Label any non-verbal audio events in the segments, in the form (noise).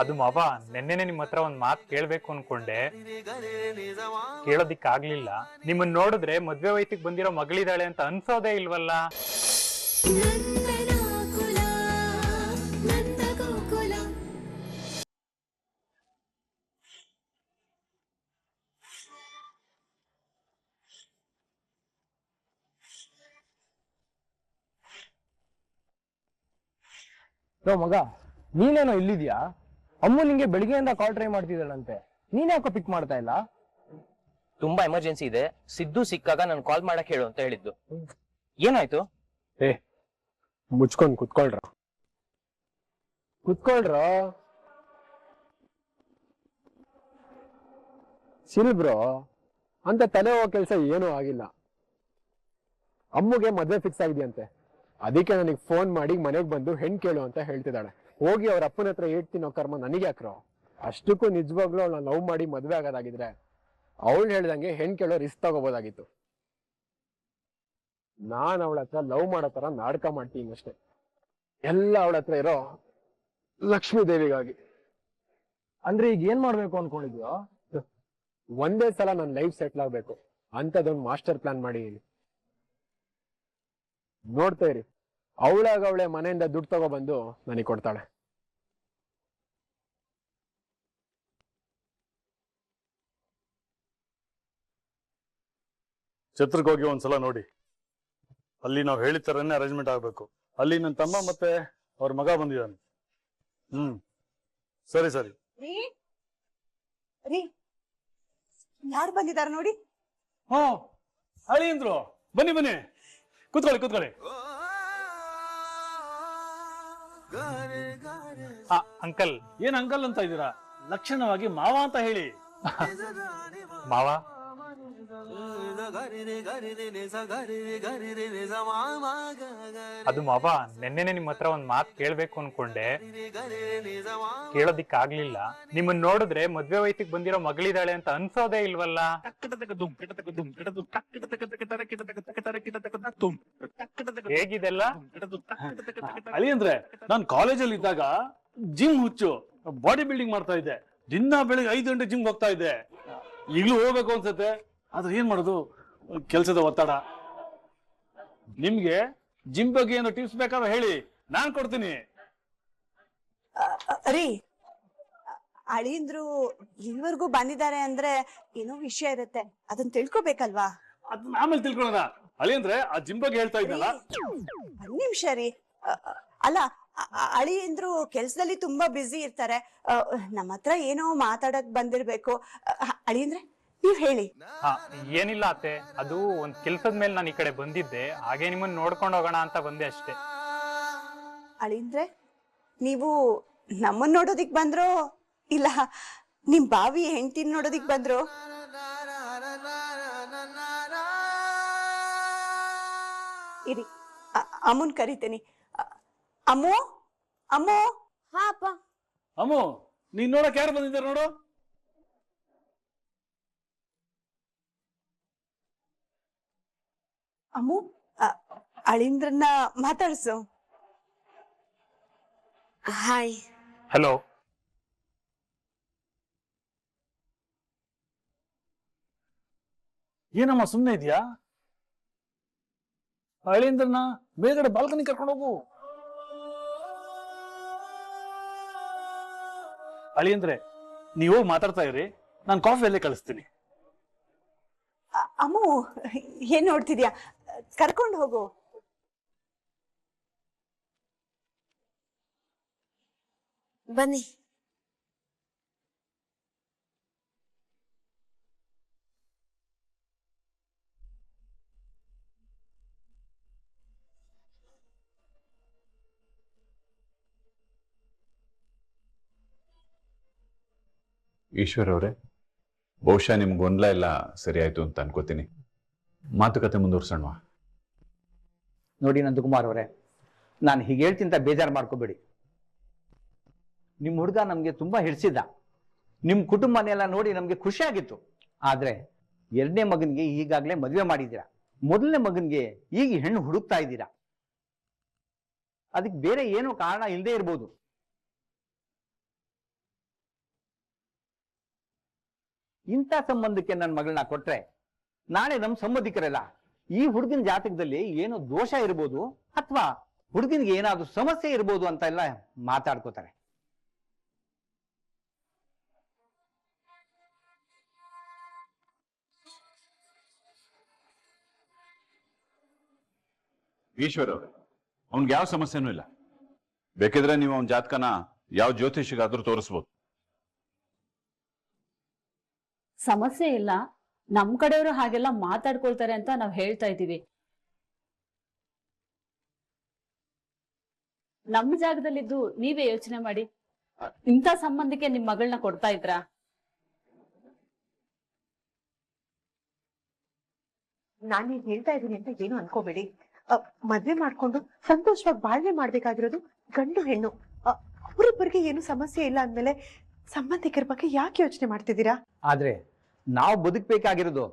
ಅದು ಮಾವ, ನೆನ್ನೆನೆ ನಿಮ್ಮ ಹತ್ರ ಒಂದ್ ಮಾತು ಕೇಳ್ಬೇಕು ಅನ್ಕೊಂಡೆ. ಕೇಳೋದಿಕ್ಕಾಗ್ಲಿಲ್ಲ. ನಿಮ್ಮನ್ ನೋಡಿದ್ರೆ ಮದ್ವೆ ವಯಸ್ಸಿಗೆ ಬಂದಿರೋ ಮಗಳಿದಾಳೆ ಅಂತ ಅನ್ಸೋದೇ ಇಲ್ವಲ್ಲ? ಮಗ, ನೀನೇನೋ ಇಲ್ಲಿದ್ಯಾ? ಅಮ್ಮು ನಿಂಗೆ ಬೆಳಿಗ್ಗೆಯಿಂದ ಕಾಲ್ ಟ್ರೈ ಮಾಡ್ತಿದ್ದಾಳಂತೆ. ನೀನ್ ಯಾಕೋ ಪಿಕ್ ಮಾಡ್ತಾ ಇಲ್ಲ? ತುಂಬಾ ಎಮರ್ಜೆನ್ಸಿ ಇದೆ. ಸಿದ್ದು ಸಿಕ್ಕಾಗ ನಾನು ಕಾಲ್ ಮಾಡಕ್ ಹೇಳು ಅಂತ ಹೇಳಿದ್ದು. ಏನಾಯ್ತು? ಏ ಮುಚ್ಕೊಂಡ್ ಕುತ್ಕೊಳ್ರ. ಕುತ್ಕೊಳ್ರ? ಸಿಲ್ ಬ್ರೋ ಅಂತ ತಲೆ ಹೋಗೋ ಕೆಲಸ ಏನೂ ಆಗಿಲ್ಲ. ಅಮ್ಮುಗೆ ಮದ್ವೆ ಫಿಕ್ಸ್ ಆಗಿದೆಯಂತೆ. ಅದಕ್ಕೆ ನನಗೆ ಫೋನ್ ಮಾಡಿ ಮನೆಗೆ ಬಂದು ಹೆಣ್ ಕೇಳು ಅಂತ ಹೇಳ್ತಿದ್ದಾಳೆ. ಹೋಗಿ ಅವ್ರ ಅಪ್ಪನ ಹತ್ರ ಹೇಳ್ತೀನೋ ಕರ್ಮ ನನಗೆ ಯಾಕ್ರೋ ಅಷ್ಟಕ್ಕೂ ನಿಜವಾಗ್ಲೂ ಅವಳನ್ನ ಲವ್ ಮಾಡಿ ಮದ್ವೆ ಆಗೋದಾಗಿದ್ರೆ ಅವಳು ಹೇಳ್ದಂಗೆ ಹೆಣ್ ಕೇಳೋ ರಿಸ್ಕ್ ತಗೋಬೋದಾಗಿತ್ತು. ನಾನು ಅವಳ ಹತ್ರ ಲವ್ ಮಾಡೋ ತರ ನಾಟಕ ಮಾಡ್ತೀನಿ ಅಷ್ಟೇ. ಎಲ್ಲ ಅವಳ ಹತ್ರ ಇರೋ ಲಕ್ಷ್ಮೀ ದೇವಿಗಾಗಿ. ಅಂದ್ರೆ ಈಗ ಏನ್ ಮಾಡ್ಬೇಕು ಅನ್ಕೊಂಡಿದ್ಯೋ? ಒಂದೇ ಸಲ ನನ್ನ ಲೈಫ್ ಸೆಟ್ಲ್ ಆಗ್ಬೇಕು. ಅಂತದೊಂದು ಮಾಸ್ಟರ್ ಪ್ಲಾನ್ ಮಾಡಿ. ನೋಡ್ತಾ ಇರಿ. ಅವಳಾಗ ಅವಳೆ ಮನೆಯಿಂದ ದುಡ್ಡು ತಗೊಬಂದು ನನಗೆ ಕೊಡ್ತಾಳೆ. ಛತ್ರಕ್ಕೆ ಹೋಗಿ ಒಂದ್ಸಲ ನೋಡಿ. ಅಲ್ಲಿ ನಾವು ಹೇಳಿದ ತರನೇ ಅರೇಂಜ್ಮೆಂಟ್ ಆಗ್ಬೇಕು. ಅಲ್ಲಿ ನನ್ನ ತಮ್ಮ ಮತ್ತೆ ಅವ್ರ ಮಗ ಬಂದಿದ್ದಾನೆ. ಹ್ಮ್. ಸರಿ ಸರಿ. ರೀ ರೀ. ಯಾರು ಬಂದಿದ್ದಾರೆ ನೋಡಿ? ಹ್ಞೂ ಅಳಿಯಂದ್ರು ಬನ್ನಿ ಬನ್ನಿ. ಕೂತ್ಕೊಳ್ಳಿ ಕೂತ್ಕೊಳ್ಳಿ. ಆ, ಅಂಕಲ್. ಏನ್ ಅಂಕಲ್ ಅಂತ ಇದ್ದೀರಾ? ಲಕ್ಷಣವಾಗಿ ಮಾವ ಅಂತ ಹೇಳಿ. (laughs) ಮಾವ? ಅದು ಮಾವ ನೆನ್ನೆನೆ ನಿಮ್ಮ ಹತ್ರ ಒಂದ್ ಮಾತ್ ಕೇಳ್ಬೇಕು ಅನ್ಕೊಂಡೆ. ಕೇಳೋದಿಕ್ ಆಗ್ಲಿಲ್ಲ ನಿಮ್ಮನ್ ನೋಡಿದ್ರೆ ಮದ್ವೆ ವಯಸ್ಸಿಗೆ ಬಂದಿರೋ ಮಗಳಿದಾಳೆ ಅಂತ ಅನ್ಸೋದೇ ಇಲ್ವಲ್ಲ? ಹೇಗಿದೆಲ್ಲ? ಅಳಿ ಅಂದ್ರೆ ನಾನ್ ಕಾಲೇಜಲ್ಲಿ ಇದ್ದಾಗ ಜಿಮ್ ಹುಚ್ಚು ಬಾಡಿ ಬಿಲ್ಡಿಂಗ್ ಮಾಡ್ತಾ ಇದ್ದೆ. ದಿನ ಬೆಳಿಗ್ಗೆ ಐದು ಗಂಟೆ ಜಿಮ್ ಹೋಗ್ತಾ ಇದ್ದೆ. ಈಗಲೂ ಹೋಗ್ಬೇಕು ಅನ್ಸತ್ತೆ. ಆದ್ರೆ ಏನ್ ಮಾಡೋದು? ಕೆಲಸದ ಒತ್ತಡ. ನಿಮ್ಗೆ ಜಿಮ್ ಬಗ್ಗೆ ಏನೋ ಟಿಪ್ಸ್ ಬೇಕಾದ್ರೆ ಹೇಳಿ. ನಾನ್ ಕೊಡ್ತೀನಿ. ರೀ ಅಳಿಯಂದ್ರು ಇಲ್ಲಿವರೆಗೂ ಬಂದಿದ್ದಾರೆ ಅಂದ್ರೆ ಏನೋ ವಿಷಯ ಇರುತ್ತೆ. ಅದನ್ನ ತಿಳ್ಕೊಬೇಕಲ್ವಾ? ಅದನ್ನ ಆಮೇಲೆ ತಿಳ್ಕೊಳ್ಳೋಣ. ಅಳಿ ಅಂದ್ರೆ ಆ ಜಿಮ್ ಬಗ್ಗೆ ಹೇಳ್ತಾ ಇದ್ದಲ್ಲ ಒಂದ್ ನಿಮಿಷ ರೀ. ಅ, ಅಲ್ಲ ಅಳಿ ಅ- ಅಳಿಯಂದ್ರು ಕೆಲ್ಸದಲ್ಲಿ ತುಂಬಾ ಬ್ಯುಸಿ ಇರ್ತಾರೆ. ಅ, ನಮ್ಮ ಹತ್ರ ಏನೋ ಮಾತಾಡಕ್ ಬಂದಿರ್ಬೇಕು. ಅಳಿ ಅಳಿಯಂದ್ರೆ ನೀವ್ ಹೇಳಿ. ಹಾ ಏನಿಲ್ಲ ಅತ್ತೆ. ಅದು ಒಂದ್ ಕೆಲ್ಸದ ಮೇಲೆ ನಾನು ಈ ಕಡೆ ಬಂದಿದ್ದೆ. ಹಾಗೆ ನಿಮ್ಮನ್ನ ನೋಡ್ಕೊಂಡು ಹೋಗೋಣ ಅಂತ ಬಂದೆ ಅಷ್ಟೇ. ಅಳಿಂದ್ರೆ ನೀವು ನಮ್ಮನ್ ನೋಡೋದಿಕ್ ಬಂದ್ರೋ? ಇಲ್ಲ ನಿಮ್ ಬಾವಿ ಹೆಂಡತಿನ ನೋಡೋದಿಕ್ ಬಂದ್ರೋ? ಇರಿ ಅಮ್ಮನ್ ಕರಿತೇನೆ. ಅಮ್ಮ ಅಮ್ಮು? ಅಮ್ಮು? ಹಾ ಅಪ್ಪ ಅಮ್ಮು ನೀನ್ ನೋಡಕ್ ಯಾರು ಬಂದಿದ್ದಾರೆ ನೋಡು. ಅಮ್ಮು ಅಳಿಂದ್ರನ್ನ ಮಾತಾಡ್ಸು. ಹಾಯ್. ಹಲೋ ಏನಮ್ಮ ಸುಮ್ನೆ ಇದೆಯಾ? ಅಳಿಂದ್ರನ್ನ ಬೇಗಡೆ ಬಾಲ್ಕನಿ ಕರ್ಕೊಂಡು ಹೋಗು. ಅಳಿಯಂದ್ರೆ ನೀವು ಹೋಗಿ ಮಾತಾಡ್ತಾ ಇರಿ ನಾನು ಕಾಫಿ ಅಲ್ಲೇ ಕಳಿಸ್ತೀನಿ. ಅಮ್ಮು ಏನ್ ನೋಡ್ತಿದ್ಯಾ? ಕರ್ಕೊಂಡು ಹೋಗು. ಬನ್ನಿ. ಈಶ್ವರ್ ಅವರೇ, ಬಹುಶಃ ನಿಮ್ಗೆ ಗೊಂದಲ ಎಲ್ಲ ಸರಿ ಆಯ್ತು ಅಂತ ಅನ್ಕೋತೀನಿ. ಮಾತುಕತೆ ಮುಂದುವರ್ಸೋಣ ನೋಡಿ ನಂದಕುಮಾರ್ ಅವರೇ, ನಾನು ಹೀಗೆ ಹೇಳ್ತಿಂತ ಬೇಜಾರು ಮಾಡ್ಕೋಬೇಡಿ. ನಿಮ್ಮ ಹುಡುಗ ನಮಗೆ ತುಂಬ ಹಿಡಿಸಿದ್ದ. ನಿಮ್ಮ ಕುಟುಂಬನೆಲ್ಲ ನೋಡಿ ನಮಗೆ ಖುಷಿಯಾಗಿತ್ತು ಆದರೆ ಎರಡನೇ ಮಗನಿಗೆ ಈಗಾಗಲೇ ಮದುವೆ ಮಾಡಿದ್ದೀರಾ? ಮೊದಲನೇ ಮಗನಿಗೆ ಈಗ ಹೆಣ್ಣು ಹುಡುಕ್ತಾ ಇದ್ದೀರಾ? ಅದಕ್ಕೆ ಬೇರೆ ಏನೂ ಕಾರಣ ಇಲ್ಲದೆ ಇರ್ಬೋದು. ಇಂಥ ಸಂಬಂಧಕ್ಕೆ ನನ್ನ ಮಗಳನ್ನ ಕೊಟ್ರೆ ನಾಳೆ ನಮ್ಮ ಸಂಬಂಧಿಕರೆಲ್ಲ ಈ ಹುಡುಗಿನ ಜಾತಕದಲ್ಲಿ ಏನು ದೋಷ ಇರ್ಬೋದು ಅಥವಾ ಹುಡುಗಿನ್ಗೆ ಏನಾದ್ರೂ ಸಮಸ್ಯೆ ಇರ್ಬೋದು ಅಂತ ಎಲ್ಲ ಮಾತಾಡ್ಕೋತಾರೆ. ಈಶ್ವರ್ ಅವ್ರೆ ಅವ್ನ್ಗೆ ಯಾವ ಸಮಸ್ಯೆನೂ ಇಲ್ಲ. ಬೇಕಿದ್ರೆ ನೀವು ಅವನ ಜಾತಕನ ಯಾವ ಜ್ಯೋತಿಷಿಗಾದ್ರೂ ತೋರಿಸ್ಬೋದು. ಸಮಸ್ಯೆ ಇಲ್ಲ. ನಮ್ ಕಡೆಯವರು ಹಾಗೆಲ್ಲ ಮಾತಾಡ್ಕೊಳ್ತಾರೆ ಅಂತ ನಾವ್ ಹೇಳ್ತಾ ಇದೀವಿ ನಮ್ ಜಾಗದಲ್ಲಿದ್ದು ನೀವೇ ಯೋಚನೆ ಮಾಡಿ. ಇಂಥ ಸಂಬಂಧಕ್ಕೆ ನಿಮ್ ಮಗಳನ್ನ ಕೊಡ್ತಾ ಇದ್ರಾ? ನಾನೇನ್ ಹೇಳ್ತಾ ಇದ್ದೀನಿ ಅಂತ ಏನು ಅನ್ಕೋಬೇಡಿ. ಅ, ಮದ್ವೆ ಮಾಡ್ಕೊಂಡು ಸಂತೋಷವಾಗಿ ಬಾಳ್ವೆ ಮಾಡ್ಬೇಕಾಗಿರೋದು ಗಂಡು ಹೆಣ್ಣು. ಅವ್ರಿಬ್ಬರಿಗೆ ಏನು ಸಮಸ್ಯೆ ಇಲ್ಲ ಅಂದ್ಮೇಲೆ ಸಂಬಂಧಿಕರ ಬಗ್ಗೆ ಯಾಕೆ ಯೋಚನೆ ಮಾಡ್ತಿದ್ದೀರಾ? ಆದ್ರೆ ನಾವು ಬದುಕಬೇಕಾಗಿರೋದು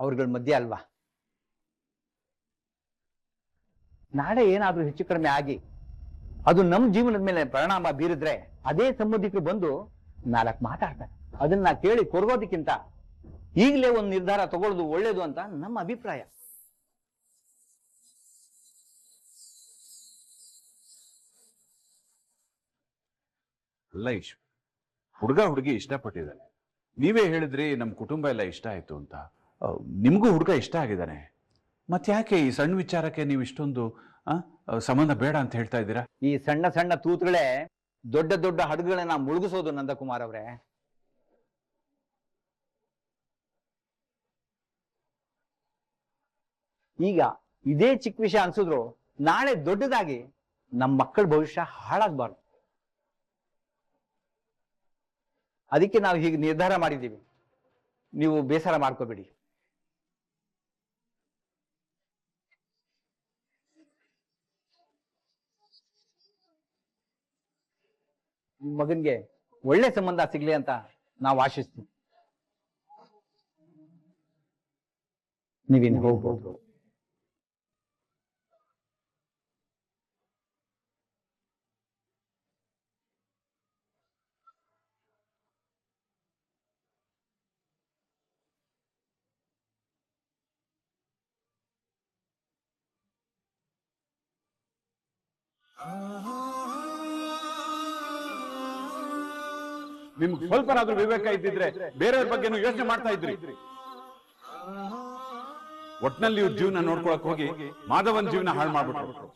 ಅವ್ರಗಳ ಮಧ್ಯೆ ಅಲ್ವಾ? ನಾಳೆ ಏನಾದ್ರೂ ಹೆಚ್ಚು ಕಡಿಮೆ ಆಗಿ ಅದು ನಮ್ಮ ಜೀವನದ ಮೇಲೆ ಪರಿಣಾಮ ಬೀರಿದ್ರೆ ಅದೇ ಸಂಬಂಧಿಕರು ಬಂದು ನಾಲ್ಕು ಮಾತಾಡ್ತಾರೆ. ಅದನ್ನ ಕೇಳಿ ಕೊರಗೋದಕ್ಕಿಂತ ಈಗಲೇ ಒಂದು ನಿರ್ಧಾರ ತಗೊಳ್ಳೋದು ಒಳ್ಳೇದು ಅಂತ ನಮ್ಮ ಅಭಿಪ್ರಾಯ. ಅಲ್ಲ ಹುಡುಗ ಹುಡುಗಿ ಇಷ್ಟಪಟ್ಟಿದ್ದಾರೆ ನೀವೇ ಹೇಳಿದ್ರಿ ನಮ್ಮ ಕುಟುಂಬ ಎಲ್ಲ ಇಷ್ಟ ಆಯ್ತು ಅಂತ. ನಿಮಗೂ ಹುಡುಗ ಇಷ್ಟ ಆಗಿದ್ದಾನೆ. ಮತ್ತೆ ಯಾಕೆ ಈ ಸಣ್ಣ ವಿಚಾರಕ್ಕೆ ನೀವು ಇಷ್ಟೊಂದು ಸಂಬಂಧ ಬೇಡ ಅಂತ ಹೇಳ್ತಾ ಇದ್ದೀರಾ? ಈ ಸಣ್ಣ ಸಣ್ಣ ತೂತುಗಳೇ ದೊಡ್ಡ ದೊಡ್ಡ ಹಡಗುಗಳನ್ನ ಮುಳುಗಿಸೋದು ನಂದಕುಮಾರ್ ಅವರೇ. ಈಗ ಇದೇ ಚಿಕ್ಕ ವಿಷಯ ಅನ್ಸಿದ್ರು ನಾಳೆ ದೊಡ್ಡದಾಗಿ ನಮ್ಮ ಮಕ್ಕಳ ಭವಿಷ್ಯ ಹಾಳಾಗ್ಬಾರ್ದು. ಅದಕ್ಕೆ ನಾವು ಹೀಗೆ ನಿರ್ಧಾರ ಮಾಡಿದ್ದೀವಿ. ನೀವು ಬೇಸರ ಮಾಡ್ಕೋಬೇಡಿ. ಮಗನ್ಗೆ ಒಳ್ಳೆ ಸಂಬಂಧ ಸಿಗ್ಲಿ ಅಂತ ನಾವು ಆಶಿಸ್ತೀವಿ. ನೀವಿನ್ ಹೋಗ್ಬೋದು. ನಿಮ್ಗೆ ಸ್ವಲ್ಪನಾದ್ರೂ ವಿವೇಕ ಇದ್ದಿದ್ರೆ ಬೇರೆಯವ್ರ ಬಗ್ಗೆನೂ ಯೋಚನೆ ಮಾಡ್ತಾ ಇದ್ರಿ. ಒಟ್ನಲ್ಲಿ ಇವ್ರ ಜೀವನ ನೋಡ್ಕೊಳಕ್ ಹೋಗಿ ಮಾಧವನ್ ಜೀವನ ಹಾಳು ಮಾಡ್ಬಿಟ್ರು.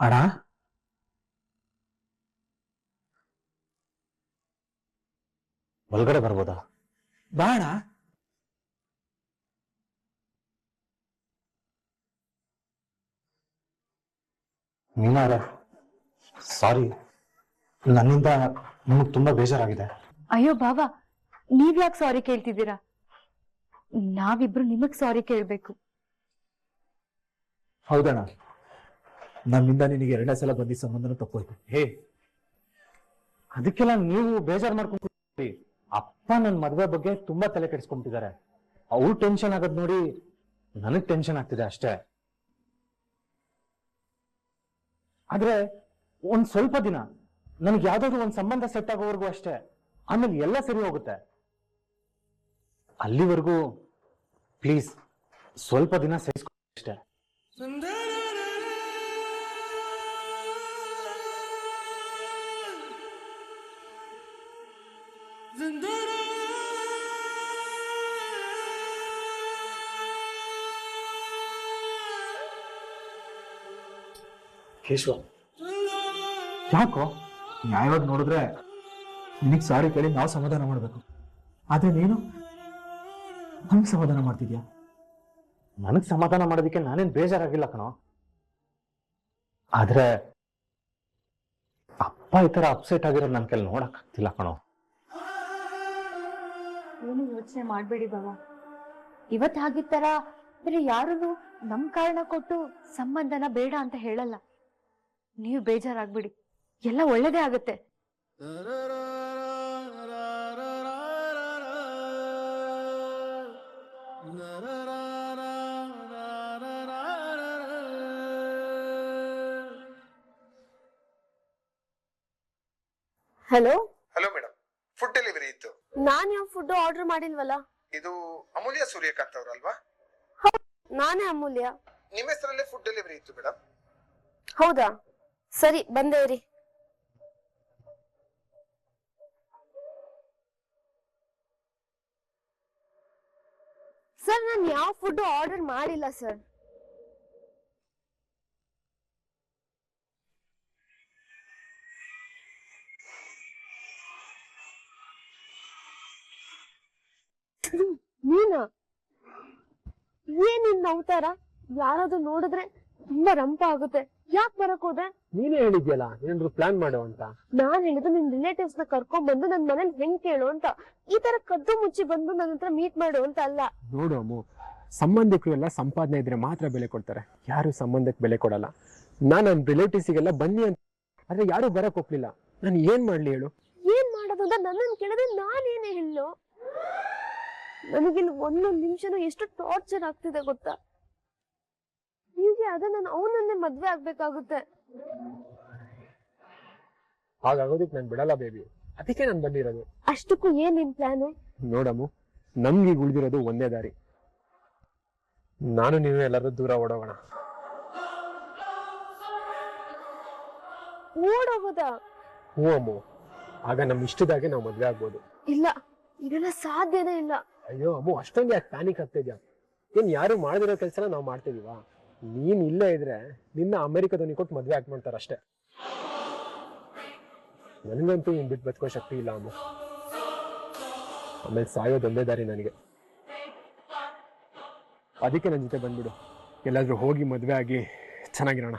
ಅಡಾ ಒಳಗಡೆ ಬರ್ಬೋದಾ? ಬಾಣ. ಮೀನಾರ ಸಾರಿ. ನನ್ನಿಂದ ನಿಮಗ್ ತುಂಬಾ ಬೇಜಾರಾಗಿದೆ. ಅಯ್ಯೋ ಬಾಬಾ ನೀವ್ ಯಾಕೆ ಸಾರಿ ಕೇಳ್ತಿದ್ದೀರಾ? ನಾವಿಬ್ರು ನಿಮಗ್ ಸಾರಿ ಕೇಳ್ಬೇಕು. ಹೌದಣ್ಣ. ನಮ್ಮಿಂದ ನಿನಗೆ ಎರಡನೇ ಸಲ ಬಂದಿದ್ದ ಸಂಬಂಧನ ತಪ್ಪೋಯ್ತು. ಹೇ ಅದಕ್ಕೆಲ್ಲ ನೀವು ಬೇಜಾರು ಮಾಡ್ಕೊಂಡ್ರಿ ಅಪ್ಪ ನನ್ನ ಮದುವೆ ಬಗ್ಗೆ ತುಂಬಾ ತಲೆ ಕೆಡಿಸ್ಕೊಂಬಿಟ್ಟಿದ್ದಾರೆ. ಅವ್ರು ಟೆನ್ಷನ್ ಆಗದ್ ನೋಡಿ ನನಗ್ ಟೆನ್ಷನ್ ಆಗ್ತಿದೆ ಅಷ್ಟೇ. ಆದ್ರೆ ಒಂದ್ ಸ್ವಲ್ಪ ದಿನ ನನಗೆ ಯಾವ್ದಾದ್ರು ಒಂದ್ ಸಂಬಂಧ ಸೆಟ್ ಆಗೋವರೆಗೂ ಅಷ್ಟೇ. ಆಮೇಲೆ ಎಲ್ಲ ಸರಿ ಹೋಗುತ್ತೆ. ಅಲ್ಲಿವರೆಗೂ ಪ್ಲೀಸ್ ಸ್ವಲ್ಪ ದಿನ ಸಹಿಸ್ಕೊ ಅಷ್ಟೇ. ಕೇಶವ. ಯಾಕೋ? ನ್ಯಾಯವಾಗಿ ನೋಡಿದ್ರೆ ನಿನಗ್ ಸಾರಿ ಕೇಳಿ ನಾವು ಸಮಾಧಾನ ಮಾಡ್ಬೇಕು. ಆದ್ರೆ ನೀನು? ನನ್ಗೆ ಸಮಾಧಾನ ಮಾಡ್ತಿದ್ಯಾ? ನನಗ್ ಸಮಾಧಾನ ಮಾಡೋದಕ್ಕೆ ನಾನೇನ್ ಬೇಜಾರಾಗಿಲ್ಲ ಕಣೋ. ಆದ್ರೆ ಅಪ್ಪ ಈ ಥರ ಅಪ್ಸೆಟ್ ಆಗಿರೋದು ನನ್ನ ಕೈಲಿ ನೋಡಕ್ ಆಗ್ತಿಲ್ಲ ಕಣೋ. ಏನು ಯೋಚನೆ ಮಾಡಬೇಡಿ ಬಾಬಾ ಇವತ್ತು ತರ ಬೇರೆ ಯಾರು ನಮ್ ಕಾರಣ ಕೊಟ್ಟು ಸಂಬಂಧನ ಬೇಡ ಅಂತ ಹೇಳಲ್ಲ. ನೀವು ಬೇಜಾರಾಗ್ಬಿಡಿ. ಎಲ್ಲ ಒಳ್ಳೇದೇ ಆಗುತ್ತೆ. Hello? Hello madam food delivery ಇತ್ತು. ನಾನು ಯಾವ ಫುಡ್ ಆರ್ಡರ್ ಮಾಡಿಲ್ವಲ್ಲ? ಇದು ಅಮೂಲ್ಯ ಸೂರ್ಯಕಾಂತ್ ಅವರಲ್ವಾ ನಾನೇ ಅಮೂಲ್ಯ. ನಿಮ್ಮ ಹೆಸರಲ್ಲೇ ಫುಡ್ ಡೆಲಿವರಿ ಇತ್ತು ಮೇಡಮ್ ಹೌದಾ? ಸರಿ ಬಂದೇವ್ರಿ ಸರ್, ನಾನು ಯಾವ ಫುಡ್ ಆರ್ಡರ್ ಮಾಡಿಲ್ಲ, ಸರ್. ನೀನಾ? ಏನಿನ್ ನಿನ್ ಅವತಾರ? ಯಾರಾದ್ರೂ ನೋಡಿದ್ರೆ ತುಂಬಾ ರಂಪ ಆಗುತ್ತೆ. ಯಾಕ್ ಬರಕ್ ಹೋದೆ? ನೀನೇ ಹೇಳಿದ್ಯಲ್ಲ ಏನಾದ್ರು ಪ್ಲಾನ್ ಮಾಡು ಅಂತ. ನಾನ್ ಹೇಳಿದ್ದು ನಿನ್ ರಿಲೇಟಿವ್ಸ್ನ ಕರ್ಕೊಂಡ್ ಬಂದು ನನ್ ಮನೇಲಿ ಹೆಂಗ್ ಕೇಳು ಅಂತ. ಈ ತರ ಕದ್ದು ಮುಚ್ಚಿ ಬಂದು ನನ್ನ ಹತ್ರ ಮೀಟ್ ಮಾಡು ಅಂತ ಅಲ್ಲ. ನೋಡು ಅಮ್ಮು ಸಂಬಂಧಿಕರು ಎಲ್ಲ ಸಂಪಾದನೆ ಇದ್ರೆ ಮಾತ್ರ ಬೆಲೆ ಕೊಡ್ತಾರೆ. ಯಾರು ಸಂಬಂಧಕ್ಕೆ ಬೆಲೆ ಕೊಡಲ್ಲ. ನಾನು ರಿಲೇಟಿವ್ಸ್ ಗೆಲ್ಲ ಬನ್ನಿ ಅಂತ. ಆದ್ರೆ ಯಾರು ಬರಕ್ ಹೋಗ್ಲಿಲ್ಲ ನಾನು ಏನ್ ಮಾಡ್ಲಿ ಹೇಳು? ಏನ್ ಮಾಡೋದು ಅಂತ ನನ್ನನ್ ಕೇಳಿದ್ರೆ ನಾನೇನೇ ಹೇಳು? ನನಗಿಲ್ಲಿ ಒಂದೊಂದ್ ನಿಮಿಷನೂ ಎಷ್ಟು ಟಾರ್ಚರ್ ಆಗ್ತಿದೆ ಗೊತ್ತಾ? ಹೀಗೆ ಅದನ್ನ ನಾನು ಅವನನ್ನೇ ಮದ್ವೆ ಆಗ್ಬೇಕಾಗುತ್ತೆ. ಹಾಗಾಗೋದಕ್ಕೆ ನಾನು ಬಿಡಲ್ಲ ಬೇಬಿ ಅದಕ್ಕೆ ನಾನು ಬಂದಿರೋದು. ಅಷ್ಟಕ್ಕೂ ಏನ್ ನಿನ್ ಪ್ಲಾನ್? ನೋಡಮ್ಮು ನಮ್ಗೆ ಈಗ ಉಳಿದಿರೋದು ಒಂದೇ ದಾರಿ. ನಾನು ನೀವು ಎಲ್ಲರೂ ದೂರ ಓಡೋಗೋಣ. ಓಡೋಗೋದಾ? ಹ್ಞೂ ಅಮ್ಮು. ಆಗ ನಮ್ಮ ಇಷ್ಟದಾಗೆ ನಾವು ಮದ್ವೆ ಆಗ್ಬೋದು. ಇಲ್ಲ ಇದೆಲ್ಲ ಸಾಧ್ಯನೇ ಇಲ್ಲ. ಅಯ್ಯೋ ಅಮ್ಮು ಅಷ್ಟೊಂದು ಯಾಕೆ ಪ್ಯಾನಿಕ್ ಆಗ್ತಿದ್ಯಾ ಏನ್ ಯಾರು ಮಾಡದಿರೋ ಕೆಲಸನ ನಾವು ಮಾಡ್ತಿದೀವಾ? ನೀನ್ ಇಲ್ಲೇ ಇದ್ರೆ ನಿನ್ನ ಅಮೆರಿಕದವನಿಗೆ ಕೊಟ್ಟು ಮದ್ವೆ ಆಕ್ಟ್ ಮಾಡ್ತಾರ ಅಷ್ಟೇ. ನನಗಂತೂ ಇನ್ ಬಿಟ್ಟು ಬದುಕೋ ಶಕ್ತಿ ಇಲ್ಲ ಅಮ್ಮ. ಆಮೇಲೆ ಸಾಯೋದೊಂದೇ ದಾರಿ ನನಗೆ. ಅದಕ್ಕೆ ನನ್ನ ಜೊತೆ ಬಂದ್ಬಿಡು. ಎಲ್ಲಾದ್ರೂ ಹೋಗಿ ಮದ್ವೆ ಆಗಿ ಚೆನ್ನಾಗಿರೋಣ.